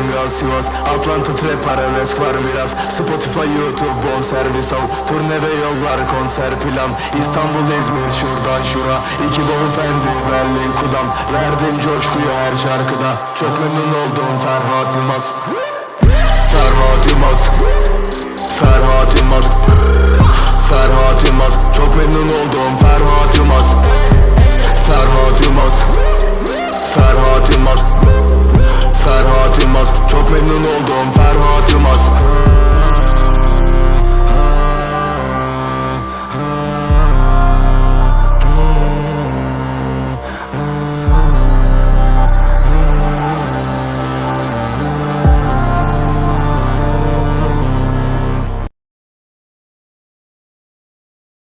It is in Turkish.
kangal Sivas Atlanta trap arabesk var biraz. Spotify YouTube bon servis al. Turne ve yollar konser plan. İstanbul İzmir şuradan şura. İki baba fendi Berlin kudam. Verdim coşkuyu her şarkıda. Çok memnun oldum Ferhat Yılmaz. Ferhat Yılmaz. Ferhat Yılmaz. Ferhat Yılmaz. Çok memnun oldum Ferhat Yılmaz Ferhat